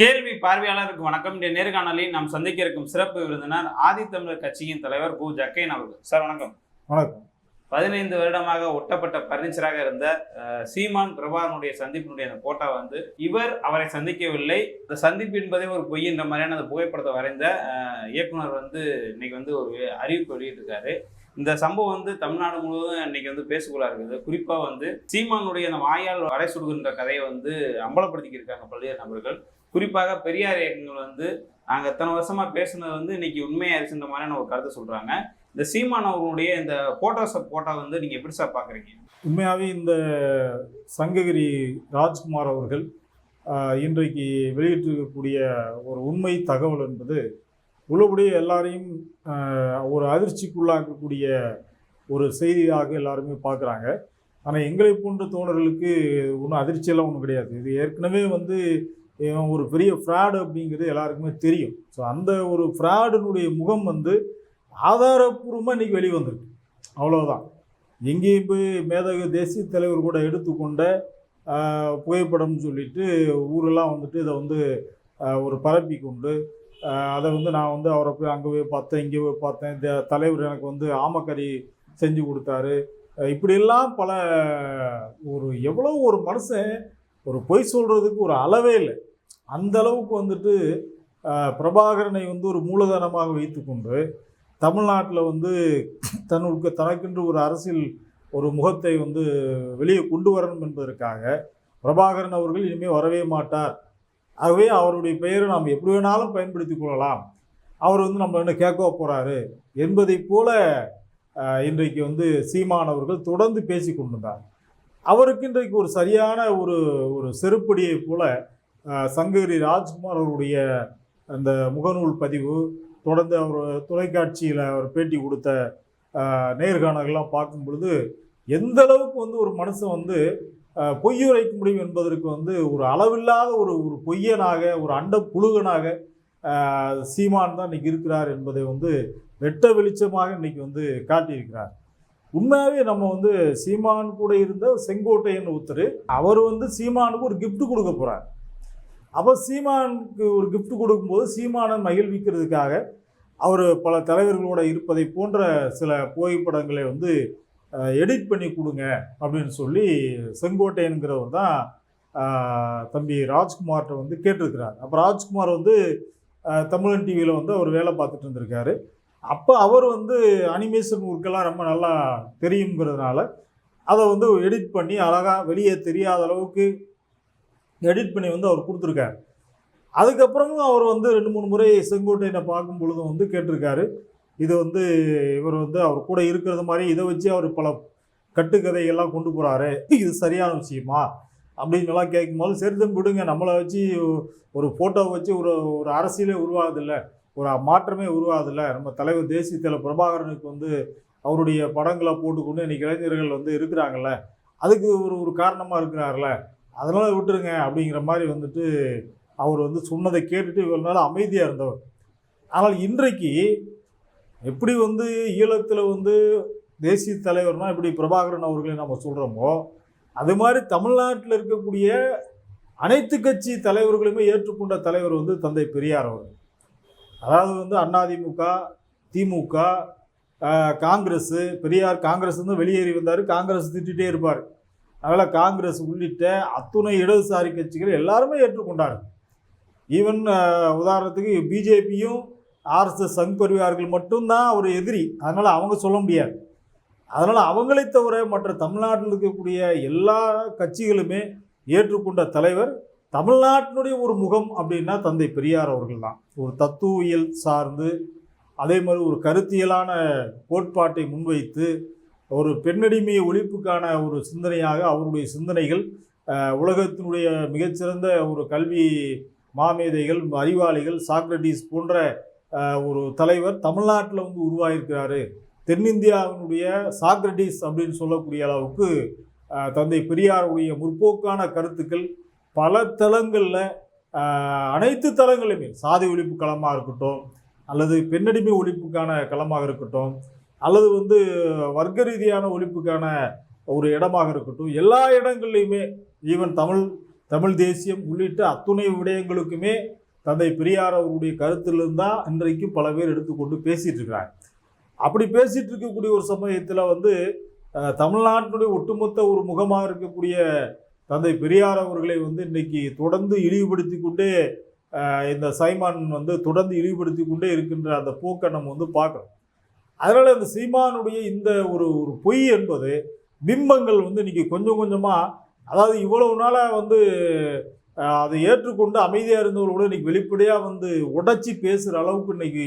கேள்வி பார்வையாளருக்கு வணக்கம். இந்த நேர்காணலில் நாம் சந்திக்க இருக்கும் சிறப்பு விருந்தினர் ஆதித்தமிழர் கட்சியின் தலைவர் கு. ஜக்கையன் அவர்கள். சார் வணக்கம். வணக்கம். பதினைந்து வருடமாக ஒட்டப்பட்ட பர்னிச்சராக இருந்த சீமான் பிரபாகரனுடைய சந்திப்பினுடைய அந்த போட்டோ வந்து இவர் அவரை சந்திக்கவில்லை. இந்த சந்திப்பு என்பதே ஒரு பொய்ன்ற மாதிரியான அந்த புகைப்படத்தை வரைந்த இயக்குனர் வந்து இன்னைக்கு வந்து ஒரு அறிவிப்பு வெளியிட்டிருக்காரு. இந்த சம்பவம் வந்து தமிழ்நாடு முழுவதும் இன்னைக்கு வந்து பேசுக்குள்ளா இருக்குது. குறிப்பா வந்து சீமானுடைய அந்த வாயால் வடை சுடுகின்ற கதையை வந்து அம்பலப்படுத்திக்கிருக்காங்க பல்வேறு நபர்கள். குறிப்பாக பெரியார் இயக்கங்கள் வந்து நாங்கள் எத்தனை வருஷமாக பேசுனது வந்து இன்னைக்கு உண்மையாயிருச்சுன்ற மாதிரியான ஒரு கருத்தை சொல்கிறாங்க இந்த சீமான் அவர்களுடைய இந்த போட்டோஸை போட்டோ வந்து நீங்கள் எப்படி சார் பார்க்குறீங்க உண்மையாகவே இந்த சங்ககிரி ராஜ்குமார் அவர்கள் இன்றைக்கு வெளியிட்டிருக்கக்கூடிய ஒரு உண்மை தகவல் என்பது உள்ளபடியே எல்லாரையும் ஒரு அதிர்ச்சிக்குள்ளாக்கக்கூடிய ஒரு செய்தியாக எல்லாருமே பார்க்குறாங்க ஆனால் எங்களை போன்ற தோழர்களுக்கு ஒன்றும் அதிர்ச்சியெல்லாம் ஒன்றும் கிடையாது. இது ஏற்கனவே வந்து இவன் ஒரு பெரிய ஃப்ராடு அப்படிங்கிறது எல்லாருக்குமே தெரியும். ஸோ அந்த ஒரு ஃப்ராடினுடைய முகம் வந்து ஆதாரப்பூர்வமாக இன்றைக்கி வெளிவந்திருக்கு அவ்வளோதான் எங்கேயும் போய் மேதக தேசிய தலைவர் கூட எடுத்துக்கொண்ட புகைப்படம்னு சொல்லிட்டு ஊரெல்லாம் வந்துட்டு இதை வந்து ஒரு பரப்பி கொண்டு அதை வந்து நான் வந்து அவரை போய் அங்கே போய் பார்த்தேன் இங்கே போய் பார்த்தேன். இந்த தலைவர் எனக்கு வந்து ஆமக்கறி செஞ்சு கொடுத்தாரு. இப்படியெல்லாம் பல ஒரு எவ்வளோ ஒரு மனுஷன் ஒரு பொய் சொல்கிறதுக்கு ஒரு அளவே இல்லை. அந்த அளவுக்கு வந்துட்டு பிரபாகரனை வந்து ஒரு மூலதனமாக வைத்துக்கொண்டு தமிழ்நாட்டில் வந்து தன்னுக்கு தனக்கென்று ஒரு அரசியல் ஒரு முகத்தை வந்து வெளியே கொண்டு வரணும் என்பதற்காக பிரபாகரன் அவர்கள் இனிமேல் வரவே மாட்டார். ஆகவே அவருடைய பெயரை நாம் எப்படி வேணாலும் பயன்படுத்திக் கொள்ளலாம். அவர் வந்து நம்ம என்ன கேட்க போகிறாரு என்பதை போல இன்றைக்கு வந்து சீமான் அவர்கள் தொடர்ந்து பேசி கொண்டிருந்தார். அவருக்கு இன்றைக்கு ஒரு சரியான ஒரு ஒரு செருப்படியை போல சங்ககிரி ராஜ்குமார் அவருடைய அந்த முகநூல் பதிவு தொடர்ந்து அவர் தொலைக்காட்சியில் அவர் பேட்டி கொடுத்த நேர்காணல்கள்லாம் பார்க்கும் பொழுது எந்த அளவுக்கு வந்து ஒரு மனுஷன் வந்து பொய்யுரைக்க முடியும் என்பதற்கு வந்து ஒரு அளவில்லாத ஒரு ஒரு பொய்யனாக ஒரு அண்ட புழுகனாக சீமான் தான் இன்றைக்கி இருக்கிறார் என்பதை வந்து வெட்ட வெளிச்சமாக இன்றைக்கி வந்து காட்டியிருக்கிறார். உண்மையாகவே நம்ம வந்து சீமான் கூட இருந்த செங்கோட்டையன் ஒருத்தர் அவர் வந்து சீமானுக்கு ஒரு கிஃப்ட் கொடுக்க போகிறார் அப்போ சீமானுக்கு ஒரு கிஃப்ட் கொடுக்கும்போது சீமானை மகிழ்விக்கிறதுக்காக அவர் பல தலைவர்களோட இருப்பதை போன்ற சில புகைப்படங்களை வந்து எடிட் பண்ணி கொடுங்க அப்படின்னு சொல்லி செங்கோட்டையனுங்கிறவர் தான் தம்பி ராஜ்குமார்கிட்ட வந்து கேட்டிருக்கிறார். அப்போ ராஜ்குமார் வந்து தமிழன் டிவியில் வந்து அவர் வேலை பார்த்துட்டு இருந்திருக்காரு. அப்போ அவர் வந்து அனிமேஷன் ஒர்க்கெல்லாம் ரொம்ப நல்லா தெரியுங்கிறதுனால அதை வந்து எடிட் பண்ணி அழகாக வெளியே தெரியாத அளவுக்கு எடிட் பண்ணி வந்து அவர் கொடுத்துருக்காரு. அதுக்கப்புறமும் அவர் வந்து ரெண்டு மூணு முறை செங்கோட்டையனை பார்க்கும் பொழுதும் வந்து கேட்டிருக்காரு. இது வந்து இவர் வந்து அவர் கூட இருக்கிறது மாதிரி இதை வச்சு அவர் பல கட்டுக்கதைகள்லாம் கொண்டு போகிறாரு இது சரியான விஷயமா? அப்படின்னு எல்லாம் கேட்கும்போது சரிதம் விடுங்க. நம்மளை வச்சு ஒரு ஃபோட்டோவை வச்சு ஒரு ஒரு அரசியலே உருவாகுதில்ல. ஒரு மாற்றமே உருவாதில்ல நம்ம தலைவர் தேசிய தலைவர் பிரபாகரனுக்கு வந்து அவருடைய படங்களை போட்டுக்கொண்டு இன்னைக்கு இளைஞர்கள் வந்து இருக்கிறாங்கல்ல அதுக்கு ஒரு ஒரு காரணமாக இருக்கிறார்ல அதனால் விட்டுருங்க அப்படிங்கிற மாதிரி வந்துட்டு அவர் வந்து சொன்னதை கேட்டுட்டு இவ்வளோ நாள் அமைதியாக இருந்தவர். ஆனால் இன்றைக்கு எப்படி வந்து ஈழத்தில் வந்து தேசிய தலைவர்னால் இப்படி பிரபாகரன் அவர்களை நம்ம சொல்கிறோமோ அது மாதிரி தமிழ்நாட்டில் இருக்கக்கூடிய அனைத்து கட்சி தலைவர்களுமே ஏற்றுக்கொண்ட தலைவர் வந்து தந்தை பெரியார் அவர்கள். அதாவது வந்து அதிமுக திமுக காங்கிரஸ் பெரியார் காங்கிரஸ் வந்து வெளியேறி வந்தார். காங்கிரஸ் திட்டிகிட்டே இருப்பார். அதனால் காங்கிரஸ் உள்ளிட்ட அத்துணை இடதுசாரி கட்சிகள் எல்லாருமே ஏற்றுக்கொண்டார் ஈவன் உதாரணத்துக்கு பிஜேபியும் ஆர்எஸ்எஸ் சங் பரிவார்கள் மட்டும்தான் ஒரு எதிரி. அதனால் அவங்க சொல்ல முடியாது. அதனால் அவங்களை தவிர மற்ற தமிழ்நாட்டில் இருக்கக்கூடிய எல்லா கட்சிகளுமே ஏற்றுக்கொண்ட தலைவர் தமிழ்நாட்டினுடைய ஒரு முகம் அப்படின்னா தந்தை பெரியார் அவர்கள் தான் ஒரு தத்துவியல் சார்ந்து அதே மாதிரி ஒரு கருத்தியலான கோட்பாட்டை முன்வைத்து ஒரு பெண்ணடிமை ஒழிப்புக்கான ஒரு சிந்தனையாக அவருடைய சிந்தனைகள் உலகத்தினுடைய மிகச்சிறந்த ஒரு கல்வி மாமேதைகள் அறிவாளிகள் சாக்ரட்டிஸ் போன்ற ஒரு தலைவர் தமிழ்நாட்டில் வந்து உருவாகியிருக்கிறாரு தென்னிந்தியாவினுடைய சாக்ரட்டிஸ் அப்படின்னு சொல்லக்கூடிய அளவுக்கு தந்தை பெரியாருடைய முற்போக்கான கருத்துக்கள் பல தளங்களில் அனைத்து தளங்களிலுமே சாதி ஒழிப்பு களமாக இருக்கட்டும் அல்லது பெண்ணடிமை ஒழிப்புக்கான களமாக இருக்கட்டும் அல்லது வந்து வர்க்க ரீதியான ஒழிப்புக்கான ஒரு இடமாக இருக்கட்டும் எல்லா இடங்கள்லையுமே ஈவன் தமிழ் தமிழ் தேசியம் உள்ளிட்ட அத்துணை விடயங்களுக்குமே தந்தை பெரியார் அவருடைய கருத்திலிருந்து தான் இன்றைக்கு பல பேர் எடுத்துக்கொண்டு பேசிகிட்டு இருக்கிறாங்க அப்படி பேசிகிட்டு இருக்கக்கூடிய ஒரு சமயத்தில் வந்து அஹ், தமிழ்நாட்டினுடைய ஒட்டுமொத்த ஒரு முகமாக இருக்கக்கூடிய தந்தை பெரியார் அவர்களை வந்து இன்றைக்கி தொடர்ந்து இழிவுபடுத்தி கொண்டே இந்த சைமான் வந்து தொடர்ந்து இழிவுபடுத்தி கொண்டே இருக்கின்ற அந்த போக்கை நம்ம வந்து பார்க்குறோம் அதனால் இந்த சீமானுடைய இந்த ஒரு ஒரு பொய் என்பது பிம்பங்கள் வந்து இன்றைக்கி கொஞ்சம் கொஞ்சமாக அதாவது இவ்வளவு நாளாக வந்து அதை ஏற்றுக்கொண்டு அமைதியாக இருந்தவர்கள் கூட வெளிப்படையாக வந்து உடைச்சி பேசுகிற அளவுக்கு இன்றைக்கி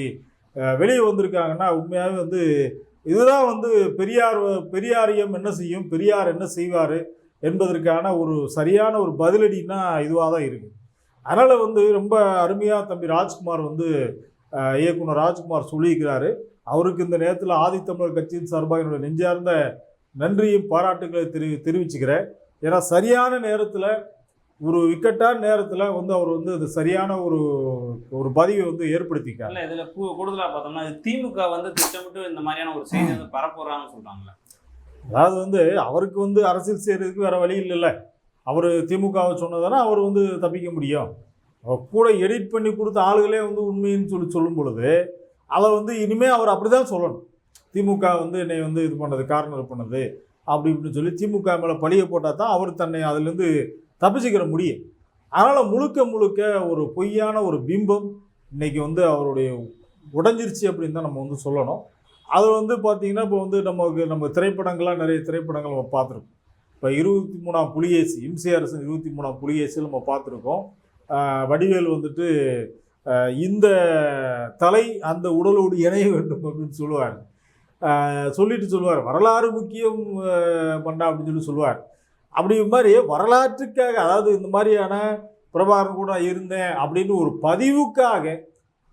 வெளியே வந்திருக்காங்கன்னா உண்மையாகவே வந்து இதுதான் வந்து பெரியார் பெரியாரியம் என்ன செய்யும்? பெரியார் என்ன செய்வார்? என்பதற்கான ஒரு சரியான ஒரு பதிலடின்னா இதுவாக தான் இருக்குது அதனால் வந்து ரொம்ப அருமையாக தம்பி ராஜ்குமார் வந்து இயக்குனர் ராஜ்குமார் சொல்லியிருக்கிறாரு. அவருக்கு இந்த நேரத்தில் ஆதித்தமிழர் கட்சியின் சார்பாக என்னுடைய நெஞ்சார்ந்த நன்றியும் பாராட்டுகளை தெரி தெரிவிச்சுக்கிறேன். ஏன்னா சரியான நேரத்தில் ஒரு விக்கெட்டான நேரத்தில் வந்து அவர் வந்து அது சரியான ஒரு ஒரு பதிவை வந்து ஏற்படுத்திக்கார் இல்லை இதில் கூடுதலாக பார்த்தோம்னா திமுக வந்து திட்டமிட்டு இந்த மாதிரியான ஒரு செய்தி வந்து பரப்புறான்னு சொல்கிறாங்களே அதாவது வந்து அவருக்கு வந்து அரசியல் செய்கிறதுக்கு வேறு வழி இல்லைல்ல. அவர் திமுகவை சொன்னதானே அவர் வந்து தப்பிக்க முடியும். அவர் கூட எடிட் பண்ணி கொடுத்த ஆளுகளே வந்து உண்மைன்னு சொல்லி சொல்லும் பொழுது அதை வந்து இனிமேல் அவர் அப்படி தான் சொல்லணும். திமுக வந்து என்னை வந்து இது பண்ணது கார்னர் பண்ணது அப்படி இப்படின்னு சொல்லி திமுக மேலே பழிய போட்டால் தான் அவர் தன்னை அதுலேருந்து தப்பிச்சுக்கிற முடியும். அதனால் முழுக்க முழுக்க ஒரு பொய்யான ஒரு பிம்பம் இன்னைக்கு வந்து அவருடைய உடைஞ்சிருச்சு அப்படின்னு தான் நம்ம வந்து சொல்லணும். அது வந்து பார்த்திங்கன்னா இப்போ வந்து நமக்கு நம்ம திரைப்படங்கள்லாம் நிறைய திரைப்படங்கள் நம்ம பார்த்துருக்கோம். இப்போ இருபத்தி மூணாம் புலிகேசி இம்சை அரசன் இருபத்தி மூணாம் புலிகேசியில் நம்ம பார்த்துருக்கோம். வடிவேல் வந்துட்டு இந்த தலை அந்த உடலோடு இணைய வேண்டும் அப்படின்னு சொல்லுவார். சொல்லிட்டு சொல்லுவார். வரலாறு முக்கியம் பண்ணா அப்படின்னு சொல்லி சொல்லுவார். அப்படி மாதிரி வரலாற்றுக்காக அதாவது இந்த மாதிரியான பிரபாகரன் கூட இருந்தேன் அப்படின்னு ஒரு பதிவுக்காக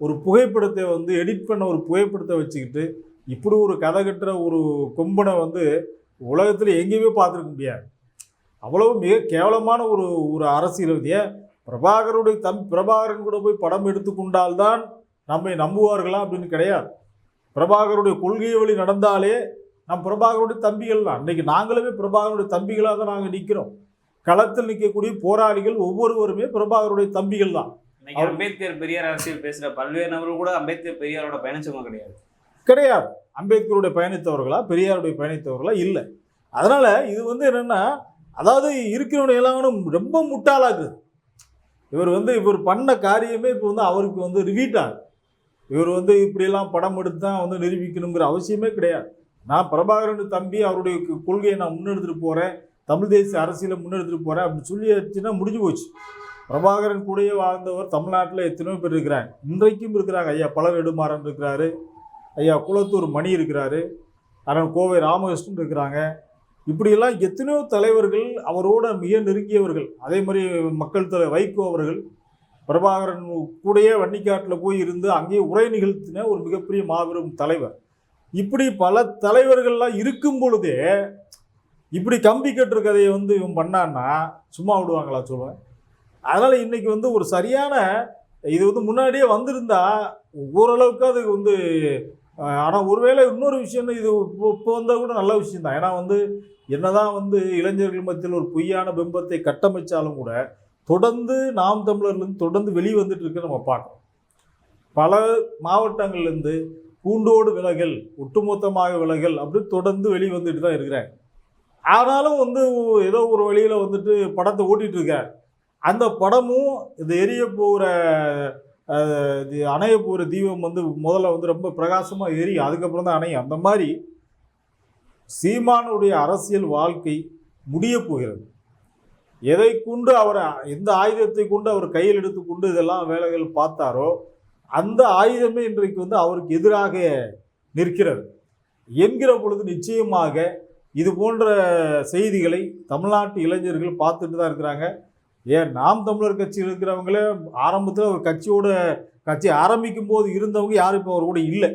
ஒரு புகைப்படத்தை வந்து எடிட் பண்ண ஒரு புகைப்படத்தை வச்சுக்கிட்டு இப்படி ஒரு கதை கட்டுற ஒரு கொம்பனை வந்து உலகத்தில் எங்கேயுமே பார்த்துருக்க முடியாது. அவ்வளவு மிக கேவலமான ஒரு ஒரு அரசியல்வாதியை பிரபாகருடைய தம் பிரபாகரன் கூட போய் படம் எடுத்துக்கொண்டால்தான் நம்மை நம்புவார்களா அப்படின்னு கிடையாது. பிரபாகருடைய கொள்கை வழி நடந்தாலே நம் பிரபாகருடைய தம்பிகள் தான். இன்னைக்கு நாங்களுமே பிரபாகருடைய தம்பிகளாக தான் நாங்கள் நிற்கிறோம் களத்தில் நிற்கக்கூடிய போராளிகள் ஒவ்வொருவருமே பிரபாகருடைய தம்பிகள் தான். இன்னைக்கு அம்பேத்கர் பெரியார் அரசியல் பேசுகிற பல்வேறு நபர்கள் கூட அம்பேத்கர் பெரியாரோட பயணிச்சவங்க கிடையாது. கிடையாது. அம்பேத்கருடைய பயணித்தவர்களா பெரியாருடைய பயணித்தவர்களா? இல்லை. அதனால் இது வந்து என்னென்னா அதாவது இருக்கிறவங்க எல்லாரும் ரொம்ப முட்டாளாக்குது. இவர் வந்து இவர் பண்ண காரியமே இப்போ வந்து அவருக்கு வந்து ரிவீட் ஆகுது. இவர் வந்து இப்படியெல்லாம் படம் எடுத்து தான் வந்து நிரூபிக்கணுங்கிற அவசியமே கிடையாது. நான் பிரபாகரன் தம்பி அவருடைய கொள்கையை நான் முன்னெடுத்துட்டு போகிறேன் தமிழ் தேசிய அரசியலை முன்னெடுத்துட்டு போகிறேன் அப்படின்னு சொல்லியாச்சுன்னா முடிஞ்சு போச்சு. பிரபாகரன் கூடயே வாழ்ந்தவர் தமிழ்நாட்டில் எத்தனையோ பேர் இருக்கிறாங்க. இன்றைக்கும் இருக்கிறாங்க ஐயா. பல நெடுமாறன் இருக்கிறாரு. ஐயா குளத்தூர் மணி இருக்கிறாரு. அண்ணன் கோவை ராமகிருஷ்ணன் இருக்கிறாங்க. இப்படியெல்லாம் எத்தனையோ தலைவர்கள் அவரோட மிக நெருங்கியவர்கள். அதே மாதிரி மக்கள் தலை வைகோ அவர்கள் பிரபாகரன் கூடயே வன்னிக்காட்டில் போய் இருந்து அங்கேயே உரை நிகழ்த்தின ஒரு மிகப்பெரிய மாபெரும் தலைவர். இப்படி பல தலைவர்கள்லாம் இருக்கும் பொழுதே இப்படி கம்பி கட்டுற கதையை வந்து இவன் பண்ணான்னா சும்மா விடுவாங்களா சொல்லுவேன் அதனால் இன்னைக்கு வந்து ஒரு சரியான இது வந்து முன்னாடியே வந்திருந்தா ஓரளவுக்கு அது வந்து ஆனால் ஒருவேளை இன்னொரு விஷயம் இது இப்போ வந்தால் கூட நல்ல விஷயம் தான் ஏன்னா வந்து என்னதான் வந்து இளைஞர்கள் மத்தியில் ஒரு பொய்யான பிம்பத்தை கட்டமைச்சாலும் கூட தொடர்ந்து நாம் தமிழர்லேருந்து தொடர்ந்து வெளியே வந்துட்டு நம்ம பார்க்கணும் பல மாவட்டங்கள்லேருந்து பூண்டோடு விலகல் ஒட்டுமொத்தமாக விலகல் அப்படின்னு தொடர்ந்து வெளியே வந்துட்டு தான் இருக்கிறாங்க. ஆனாலும் வந்து ஏதோ ஒரு வழியில் வந்துட்டு படத்தை ஓட்டிகிட்டு இருக்கார் அந்த படமும் இது எரிய போகிற அணைய போகிற தீபம் வந்து முதல்ல வந்து ரொம்ப பிரகாசமாக எரியும் அதுக்கப்புறம் தான் அணையும். அந்த மாதிரி சீமானுடைய அரசியல் வாழ்க்கை முடிய போகிறது. எதை கொண்டு அவர் எந்த ஆயுதத்தை கொண்டு அவர் கையில் எடுத்துக்கொண்டு இதெல்லாம் வேலைகள் பார்த்தாரோ அந்த ஆயுதமே இன்றைக்கு வந்து அவருக்கு எதிராக நிற்கிறது. என்கிற பொழுது நிச்சயமாக இது போன்ற செய்திகளை தமிழ்நாட்டு இளைஞர்கள் பார்த்துட்டு தான் இருக்கிறாங்க. ஏன் நாம் தமிழர் கட்சியில் இருக்கிறவங்களே ஆரம்பத்தில் ஒரு கட்சியோட கட்சி ஆரம்பிக்கும் போது இருந்தவங்க யாரும் இப்போ அவர் கூட இல்லை.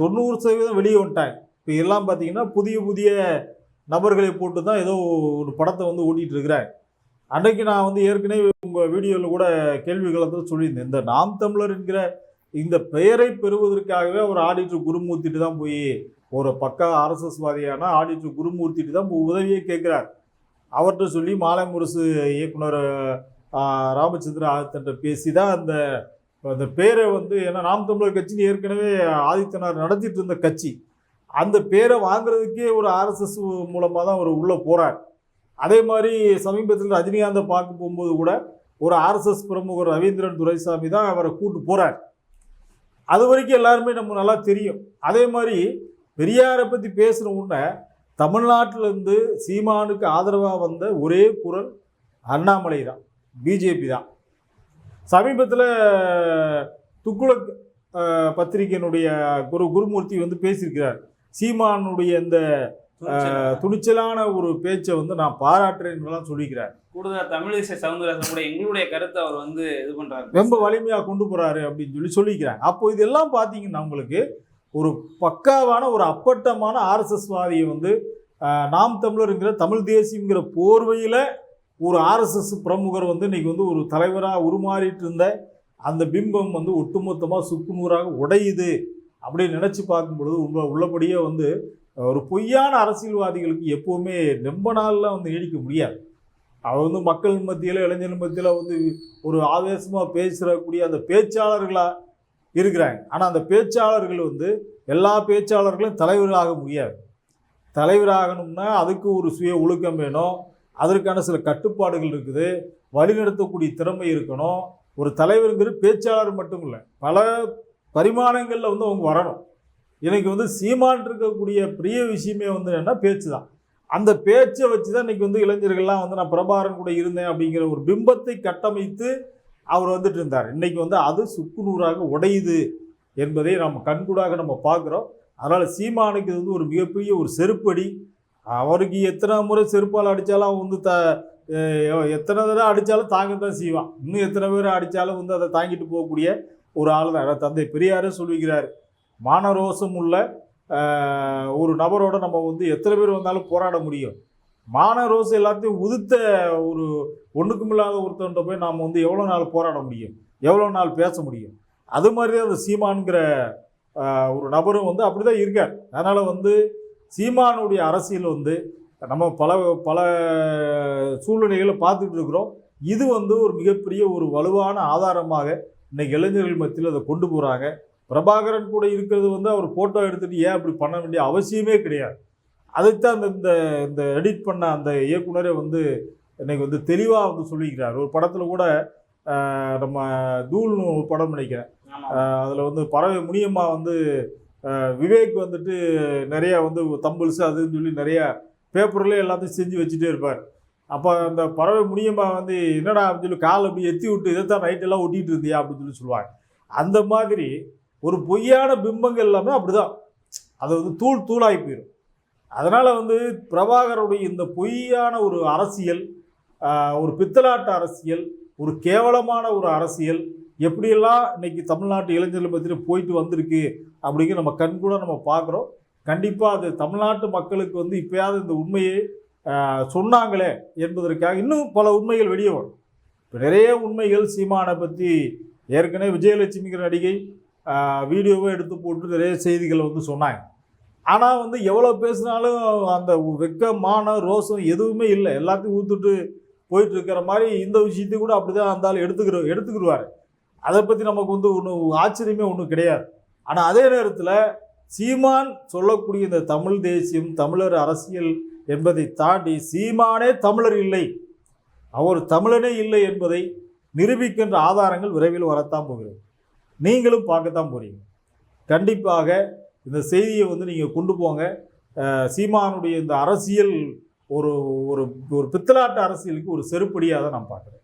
தொண்ணூறு சதவீதம் வெளியே வந்துட்டாங்க. இப்போ எல்லாம் பார்த்தீங்கன்னா புதிய புதிய நபர்களை போட்டு தான் ஏதோ ஒரு படத்தை வந்து ஓட்டிகிட்டு இருக்கிறாங்க. அன்றைக்கு நான் வந்து ஏற்கனவே உங்கள் வீடியோவில் கூட கேள்விகளை தான் சொல்லியிருந்தேன். இந்த நாம் தமிழர் என்கிற இந்த பெயரை பெறுவதற்காகவே ஒரு ஆடிட்டர் குருமூர்த்திட்டு தான் போய் ஒரு பக்கா ஆர்எஸ்எஸ்வாதியான ஆடிட்டர் குருமூர்த்திட்டு தான் போய் உதவியே கேட்குறார். அவர்கிட்ட சொல்லி மாலை முரசு இயக்குனர் ராமச்சந்திர ஆதித்தன்ட்ட பேசி தான் அந்த அந்த பேரை வந்து ஏன்னா நாம் தமிழர் கட்சின்னு ஏற்கனவே ஆதித்தனார் நடத்திட்டு இருந்த கட்சி. அந்த பேரை வாங்குறதுக்கே ஒரு ஆர்எஸ்எஸ் மூலமாக தான் அவர் உள்ளே போகிறார் அதே மாதிரி சமீபத்தில் ரஜினிகாந்தை பார்க்க போகும்போது கூட ஒரு ஆர்எஸ்எஸ் பிரமுகர் ரவீந்திரன் துரைசாமி தான் அவரை கூட்டு போகிறார் அது வரைக்கும் எல்லாருமே நம்ம நல்லா தெரியும். அதே மாதிரி பெரியாரை பற்றி பேசுகிற உடனே தமிழ்நாட்டிலேருந்து சீமானுக்கு ஆதரவாக வந்த ஒரே குரல் அண்ணாமலை தான் பிஜேபி தான். சமீபத்தில் துக்குளக் பத்திரிகையினுடைய குரு குருமூர்த்தி வந்து பேசியிருக்கிறார். சீமானுடைய இந்த துணிச்சலான ஒரு பேச்சை வந்து நான் பாராட்டுறேன்னுலாம் சொல்லிக்கிறார். கூடுதலா தமிழிசை சவுந்தரராஜன் கூட எங்களுடைய கருத்தை அவர் வந்து இது பண்றாரு. ரொம்ப வலிமையாக கொண்டு போகிறாரு அப்படின்னு சொல்லி சொல்லிக்கிறாங்க அப்போ இதெல்லாம் பார்த்தீங்கன்னா உங்களுக்கு ஒரு பக்காவான ஒரு அப்பட்டமான ஆர்எஸ்எஸ் வாதியை வந்து நாம் தமிழருங்கிற தமிழ் தேசியங்கிற போர்வையில் ஒரு ஆர்எஸ்எஸ் பிரமுகர் வந்து இன்றைக்கி வந்து ஒரு தலைவராக உருமாறிட்டு இருந்த அந்த பிம்பம் வந்து ஒட்டுமொத்தமாக சுக்குநூறாக உடையுது அப்படின்னு நினச்சி பார்க்கும்பொழுது உள்ள உள்ளபடியே வந்து ஒரு பொய்யான அரசியல்வாதிகளுக்கு எப்போவுமே ரொம்ப நாளெலாம் வந்து நீடிக்க முடியாது. அவர் வந்து மக்கள் மத்தியில் இளைஞர் மத்தியில் வந்து ஒரு ஆவேசமாக பேசுகிறக்கூடிய அந்த பேச்சாளர்களாக இருக்கிறாங்க. ஆனால் அந்த பேச்சாளர்கள் வந்து எல்லா பேச்சாளர்களும் தலைவராக முடியாது. தலைவராகணும்னா அதுக்கு ஒரு சுய ஒழுக்கம் வேணும். அதற்கான சில கட்டுப்பாடுகள் இருக்குது. வழிநடத்தக்கூடிய திறமை இருக்கணும். ஒரு தலைவருங்கிற பேச்சாளர் மட்டும் இல்லை பல பரிமாணங்களில் வந்து அவங்க வரணும். எனக்கு வந்து சீமான் இருக்கக்கூடிய பெரிய விஷயமே வந்து என்ன பேச்சு தான். அந்த பேச்சை வச்சு தான் இன்றைக்கி வந்து இளைஞர்கள்லாம் வந்து நான் பிரபாகரன் கூட இருந்தேன் அப்படிங்கிற ஒரு பிம்பத்தை கட்டமைத்து அவர் வந்துட்டு இருந்தார். இன்றைக்கி வந்து அது சுக்குநூறாக உடையுது என்பதை நம்ம கண்கூடாக நம்ம பார்க்குறோம். அதனால் சீமானுக்கு இது வந்து ஒரு மிகப்பெரிய ஒரு செருப்படி. அவருக்கு எத்தனை முறை செருப்பால் அடித்தாலும் அவன் வந்து த எத்தனை தடவை அடித்தாலும் தாங்க தான் செய்வான். இன்னும் எத்தனை பேர் அடித்தாலும் வந்து அதை தாங்கிட்டு போகக்கூடிய ஒரு ஆள் தான். தந்தை பெரியாரே சொல்லிக்கிறார் மானரோசம் உள்ள ஒரு நபரோட நம்ம வந்து எத்தனை பேர் வந்தாலும் போராட முடியும். மானரோசம் எல்லாத்தையும் உதுத்த ஒரு ஒன்றுக்கும் இல்லாத ஒருத்தன்ட்ட போய் நாம் வந்து எவ்வளோ நாள் போராட முடியும்? எவ்வளோ நாள் பேச முடியும்? அது மாதிரி தான் அந்த சீமானுங்கிற ஒரு நபரும் வந்து அப்படி தான் இருக்கார். அதனால் வந்து சீமானுடைய அரசியல் வந்து நம்ம பல பல சூழ்நிலைகளை பார்த்துட்டு இருக்கிறோம். இது வந்து ஒரு மிகப்பெரிய ஒரு வலுவான ஆதாரமாக இன்றைக்கி இளைஞர்கள் மத்தியில் அதை கொண்டு போகிறாங்க பிரபாகரன் கூட இருக்கிறது வந்து அவர் ஃபோட்டோ எடுத்துகிட்டு ஏன் அப்படி பண்ண வேண்டிய அவசியமே கிடையாது. அதைத்தான் அந்த இந்த இந்த எடிட் பண்ண அந்த இயக்குனரே வந்து இன்னைக்கு வந்து தெளிவாக வந்து சொல்லிக்கிறார். ஒரு படத்தில் கூட நம்ம தூள்னு ஒரு படம் நினைக்கிறேன் அதில் வந்து பறவை முனியம்மா வந்து விவேக் வந்துட்டு நிறைய வந்து தம்பிள்ஸ் அதுன்னு சொல்லி நிறைய பேப்பர்லேயே எல்லாத்தையும் செஞ்சு வச்சுட்டே இருப்பார். அப்போ அந்த பறவை முனியம்மா வந்து என்னடா அப்படின்னு சொல்லி கால் அப்படி எத்தி விட்டு இதைத்தான் நைட்டெல்லாம் ஒட்டிகிட்டு இருந்தியா அப்படின்னு சொல்லி சொல்லுவாங்க. அந்த மாதிரி ஒரு பொய்யான பிம்பங்கள் எல்லாமே அப்படிதான். அது வந்து தூள் தூளாகி போயிடும் அதனால் வந்து பிரபாகருடைய இந்த பொய்யான ஒரு அரசியல் ஒரு பித்தலாட்டு அரசியல் ஒரு கேவலமான ஒரு அரசியல் எப்படியெல்லாம் இன்னைக்கு தமிழ்நாட்டு இளைஞர்கள் மத்தியில் போயிட்டு வந்திருக்கு அப்படிங்கிற நம்ம கண்கூட நம்ம பார்க்குறோம். கண்டிப்பாக அது தமிழ்நாட்டு மக்களுக்கு வந்து இப்போயாவது இந்த உண்மையை சொன்னாங்களே என்பதற்காக இன்னும் பல உண்மைகள் வெளியே வரும். இப்போ நிறைய உண்மைகள் சீமானை பற்றி ஏற்கனவே விஜயலட்சுமிங்கிற நடிகை வீடியோவை எடுத்து போட்டு நிறைய செய்திகளை வந்து சொன்னாங்க. ஆனால் வந்து எவ்வளோ பேசினாலும் அந்த வெக்க மானம் ரோசம் எதுவுமே இல்லை. எல்லாத்தையும் ஊத்துட்டு போயிட்டு இருக்கிற மாதிரி இந்த விஷயத்தையும் கூட அப்படி தான் இருந்தாலும் எடுத்துக்கிற எடுத்துக்கிடுவார் அதை பற்றி நமக்கு வந்து ஒன்றும் ஆச்சரியமே ஒன்றும் கிடையாது. ஆனால் அதே நேரத்தில் சீமான் சொல்லக்கூடிய இந்த தமிழ் தேசியம் தமிழர் அரசியல் என்பதை தாண்டி சீமானே தமிழர் இல்லை. அவர் தமிழனே இல்லை என்பதை நிரூபிக்கின்ற ஆதாரங்கள் விரைவில் வரத்தான் போகிறது. நீங்களும் பார்க்கத்தான் போகிறீங்க கண்டிப்பாக இந்த செய்தியை வந்து நீங்கள் கொண்டு போங்க. சீமானுடைய இந்த அரசியல் ஒரு ஒரு ஒரு பித்தலாட்டு அரசியலுக்கு ஒரு செருப்படியாக தான் நான் பார்க்குறேன்.